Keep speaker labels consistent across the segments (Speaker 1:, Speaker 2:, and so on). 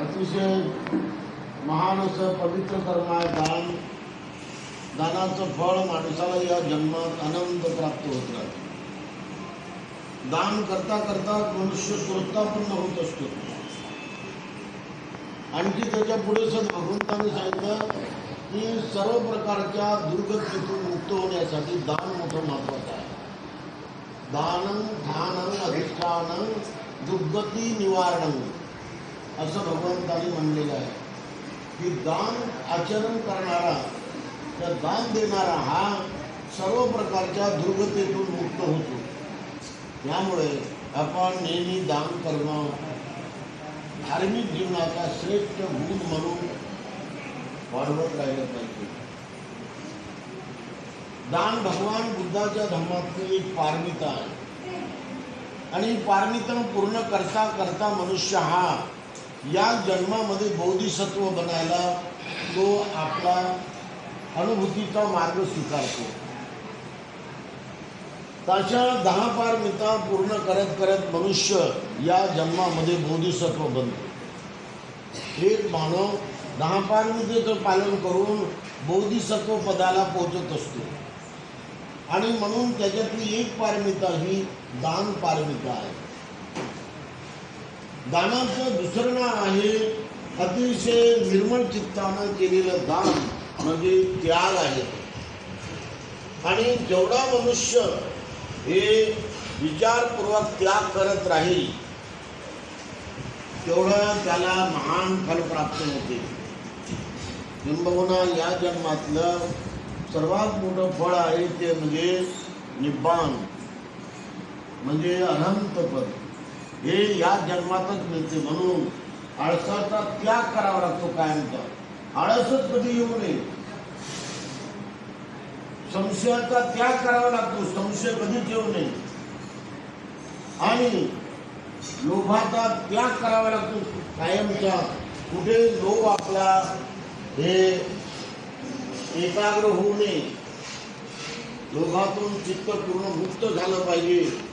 Speaker 1: अतिशय महान असं पवित्र कर्म आहे दान दानाचं फळ माणसाला या जन्मात आनंद प्राप्त होत राहते. दान करता करता मनुष्य कृतापूर्ण होत असतो. आणखी त्याच्या पुढे सर सांगितलं की सर्व प्रकारच्या दुर्गतीतून मुक्त होण्यासाठी दान मोठं महत्वाचं आहे. दानं ध्यानं अधिष्ठानं दुर्गती निवारण. असं भगवंताने म्हणलेलं आहे. की दान आचरण करणारा त्या दान देणारा हा सर्व प्रकारच्या दुर्गतेतून मुक्त होतो. त्यामुळे आपण नेहमी दान करणं धार्मिक जीवनाचा श्रेष्ठ गुण म्हणून वाढवत राहिलं पाहिजे. दान भगवान बुद्धाच्या धर्मातली एक पारमिता आहे. आणि पारमितम पूर्ण करता करता मनुष्य हा या जन्मामध्ये बौद्धिसत्व बनायला तो आपला अनुभूतीचा मार्ग स्वीकारतो. त्याच्या दहा पार मिता पूर्ण करत करत मनुष्य या जन्मामध्ये बोधिसत्व बनतो. एक मानव दहा पार मितेचं पालन करून बोधिसत्व पदाला पोहोचत असतो. आणि म्हणून त्याच्यातली एक पारमिता ही दान पारमिता आहे. दानाचं दुसरं नाव आहे अतिशय निर्मळ चित्तानं केलेलं दान म्हणजे त्याग आहे. आणि जेवढा मनुष्य हे विचारपूर्वक त्याग करत राहील तेवढं त्याला महान फल प्राप्त होते. किंबहुना या जन्मातलं सर्वात मोठं फळ आहे ते म्हणजे निब्बाण म्हणजे अनंत पद हे या जन्मातच मिळते म्हणून आळसाचा त्याग करावा लागतो कायमचा. आळसच कधी येऊ नये. संशयाचा त्याग करावा लागतो संशय कधीच येऊ नये. आणि लोभाचा त्याग करावा लागतो कायमचा. कुठे लोभ आपला हे एकाग्र होऊ नये. लोभातून चित्त पूर्ण मुक्त झालं पाहिजे.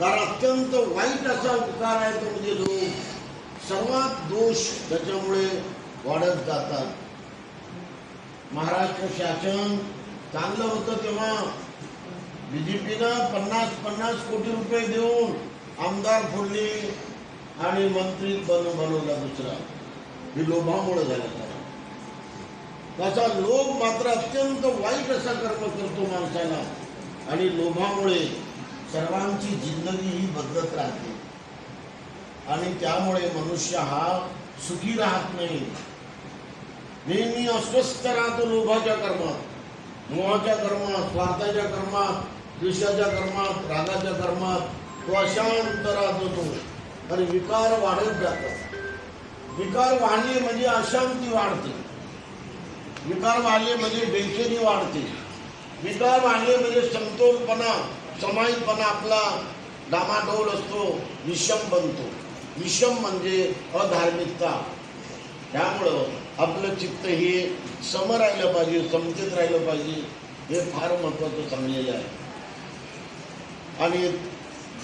Speaker 1: कारण अत्यंत वाईट असा उपकार आहे तो म्हणजे लोक सर्वात दोष त्याच्यामुळे वाढत जातात. महाराष्ट्र शासन चांगलं होतं तेव्हा बीजेपीनं पन्नास पन्नास कोटी रुपये देऊन आमदार फोडले आणि मंत्री बनू बनवला दुसरा. हे लोभामुळे झालं त्याचा लोभ मात्र अत्यंत वाईट असा कर्म करतो माणसाला आणि लोभामुळे सर्वांची जिंदगी ही बदलत राहते. आणि त्यामुळे मनुष्य हा सुखी राहत नाही. नेहमी अस्वस्थ राहतो लोभाच्या कर्मात. मोहाच्या कर्मात स्वार्थाच्या कर्मात द्वेषाच्या कर्मात रागाच्या कर्मात तो अशांत राहतो तो. आणि विकार वाढत जातात विकार वाढले म्हणजे अशांती वाढते. विकार वाढले म्हणजे बेचैनी वाढते. विकार वाढले म्हणजे समतोलपणा समाहितपणा आपला डामाडोल असतो विषम बनतो. विषम म्हणजे अधार्मिकता. त्यामुळं आपलं चित्त हे सम राहिलं पाहिजे समतेत राहिलं पाहिजे हे फार महत्वाचं सांगलेलं आहे. आणि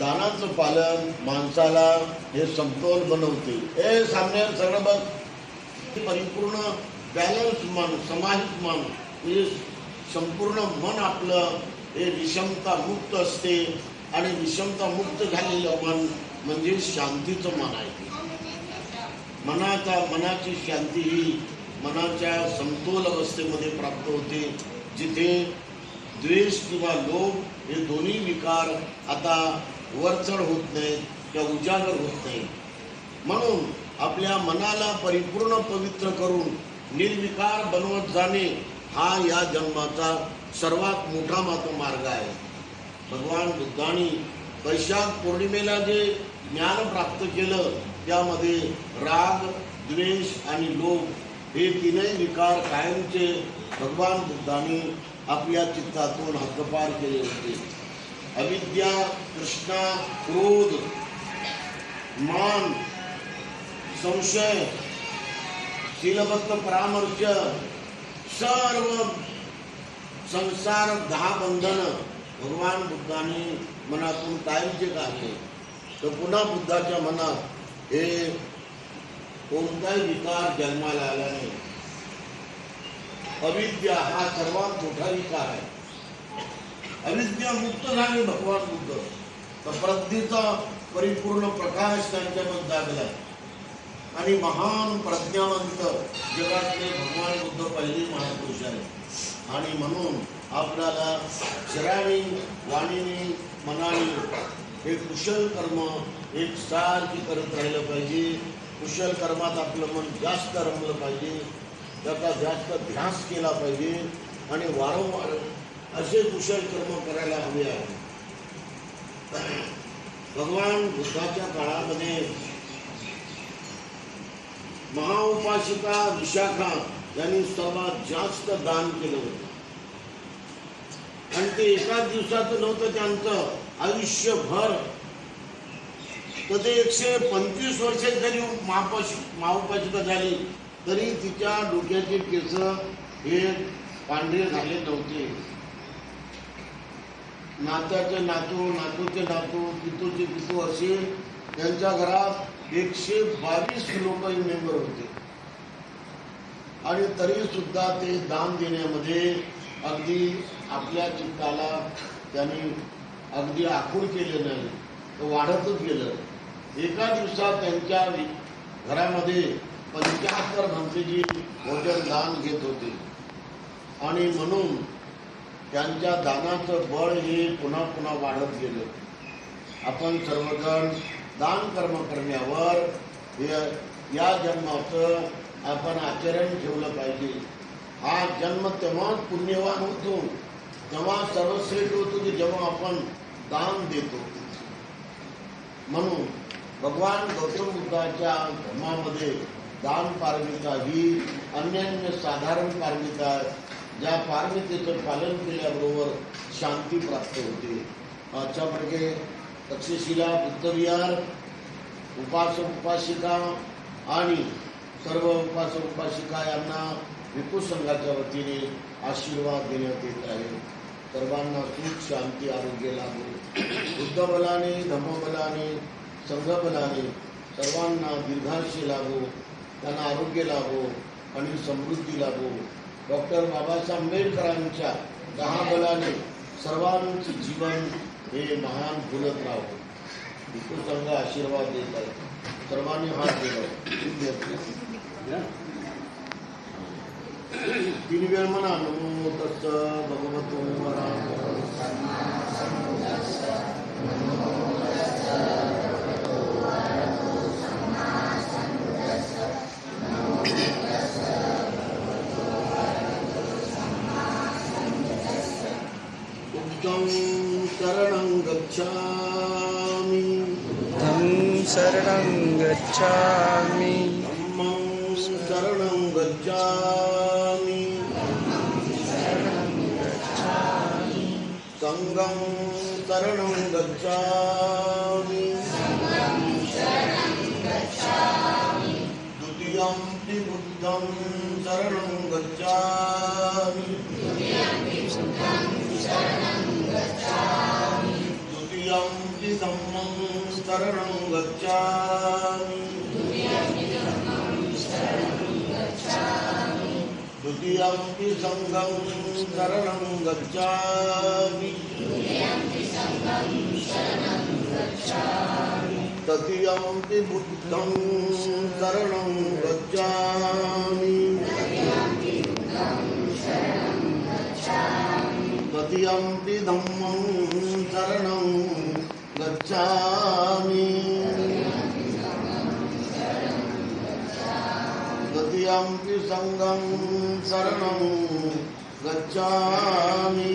Speaker 1: दानाचं पालन माणसाला हे समतोल बनवते. हे सामने सगळं बघ. परिपूर्ण बॅलन्स मन समाहित मन हे संपूर्ण मन आपलं हे विषमता मुक्त असते आणि विषमता मुक्त झालेलं मन म्हणजे शांतीचं मन आहे. मनाचा मनाची शांती ही मनाच्या समतोल अवस्थेमध्ये प्राप्त होते जिथे द्वेष किंवा लोभ हे दोन्ही विकार आता वरचढ होत नाहीत किंवा उजागर होत नाही म्हणून आपल्या मनाला परिपूर्ण पवित्र करून निर्विकार बनवत जाणे हा या जन्माचा सर्वात मोठा मात्र मार्ग आहे. भगवान बुद्धांनी वैशाख पौर्णिमेला जे ज्ञान प्राप्त केलं त्यामध्ये राग द्वेष आणि लोभ हे तीनही विकार कायमचे भगवान बुद्धांनी आपल्या चित्तातून हद्दपार केले होते. अविद्या कृष्णा क्रोध मान संशय शीलबद्ध परामर्श सर्व संसार दहा बंधन भगवान बुद्धाने मनातून कायमचे काढले तर पुन्हा बुद्धाच्या मनात हे कोणताही विकार जन्माला आला नाही. अविद्या हा सर्वात मोठा विकार आहे. अविद्या मुक्त झाले भगवान बुद्ध. तर प्रज्ञेचा परिपूर्ण प्रकाश त्यांच्यामध्ये जागला आणि महान प्रज्ञावंत जगातले भगवान बुद्ध पहिले महापुरुष आहे आणि म्हणून आपल्याला शराणी वाणीने मनाने हे कुशल कर्म एक सारखी करत राहिलं पाहिजे. कुशल कर्मात आपलं मन जास्त रमलं पाहिजे. त्याचा जास्त ध्यास केला पाहिजे. आणि वारंवार असे कुशल कर्म करायला हवे आहे. भगवान बुद्धाच्या काळामध्ये महाउपासिका विशाखा यांनी सर्वात जास्त दान केलं होतं. आणि ते एकाच दिवसाचं नव्हतं त्यांचं आयुष्यभर. तर ते एकशे पंचवीस वर्ष जरी महापाश महाउपासिका झाली तरी तिच्या डोक्याचे केस हे पांढरे झाले नव्हते. नात्याचे नातू नातूचे नातू पितूचे पितू असे त्यांच्या घरात एकशे बावीस लोक मेंबर होते. आणि तरी सुद्धा ते दान देण्यामध्ये अगदी आपल्या चित्ताला त्यांनी अगदी आखूड केले नाही तर वाढतच गेलं. एका दिवसात त्यांच्या घरामध्ये पंच्याहत्तर घंटेची भोजन दान घेत होते. आणि म्हणून त्यांच्या दानाचं बळ हे पुन्हा पुन्हा वाढत गेलं. आपण सर्वजण दान कर्म करण्यावर हे- या जन्माचं आपण आचरण ठेवलं पाहिजे. हा जन्म तेव्हाच पुण्यवान होतो तेव्हा सर्वश्रेष्ठ होतो की जेव्हा आपण दान देतो. म्हणून भगवान गौतम बुद्धाच्या धर्मामध्ये दान पारमिता ही अन्यान्य साधारण पारमिता आहे. ज्या पारमितेचं पालन केल्याबरोबर शांती प्राप्त होते. अशाप्रकारे तक्षशिला बुद्धविहार उपासक उपासिका आणि सर्व उपास उपासिका यांना विपू संघाच्या वतीने आशीर्वाद देण्यात येत आहे. सर्वांना सुख शांती आरोग्य लाभो. बुद्ध बलाने धम्मबलाने संघबलाने सर्वांना दीर्घायुष्य लाभो त्यांना आरोग्य लाभो आणि समृद्धी लाभो. डॉक्टर बाबासाहेब आंबेडकरांच्या दहा बलाने सर्वांचे जीवन हे महान फुलत राहो. विष्णू संघ आशीर्वाद देत आहे. सर्वांनी हात दिला దీని వేళ మన అనుమోదస్స భగవతో శరణం గచ్చామి శరణం
Speaker 2: గచ్చామి शरणं गच्छामि।
Speaker 1: सङ्गं शरणं गच्छामि। द्वितीयं हि बुद्धं शरणं गच्छामि। द्वितीयं हि धम्मं शरणं गच्छामि। द्वितीयं हि सङ्घं शरणं गच्छामि। तृतीयं हि बुद्धं शरणं गच्छामि। तृतीयं हि धम्मं शरणं गच्छामि। तृतीयं सङ्गं शरणं गच्छामि।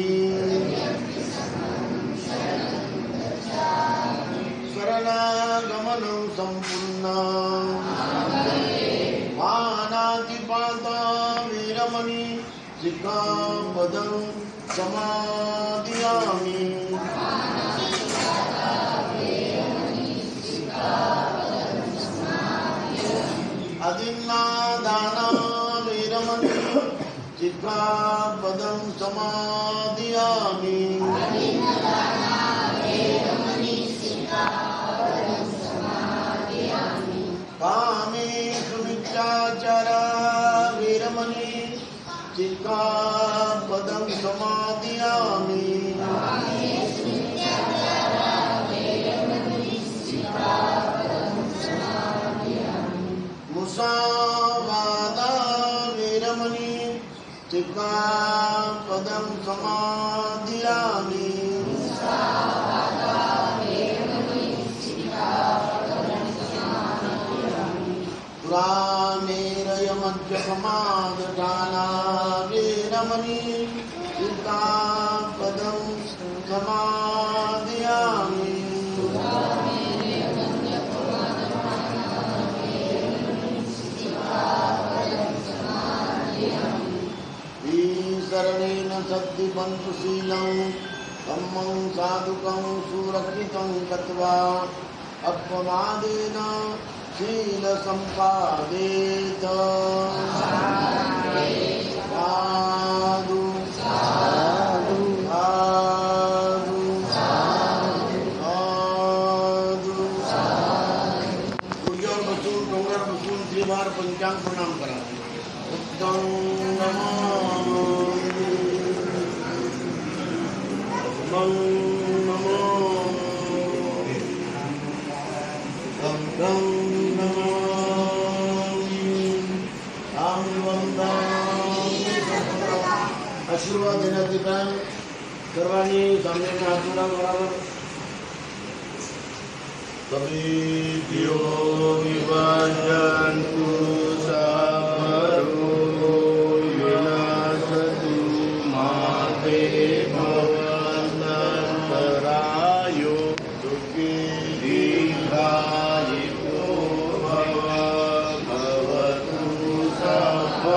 Speaker 1: शरणागमनं सम्पूर्णम् मानातिपाता वीरमणि सिक्खापदं समादियामि। अदिन्ना पदं समादियामि कामेषु मिथ्याचारा वीरमणी। पदं समादियामि पदं समादियामि पुराणेरयमध्यसमादठाना वीरमणि ईशरणेन सद्दिपन्तुशीलं धम्मं साधुकं सुरक्षितं गत्वा अपमादेन शीलसम्पादेत साधु
Speaker 2: साधु
Speaker 1: साधु गुडघ्यावर बसून डोंगरावर बसून त्रिवार पंचांग प्रणाम करा। उत्तम नमामि. मं नमो गं गं नमामि. राम वंदामि. आशीर्वाद देण्याचे काय सर्वांनी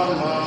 Speaker 1: Brahma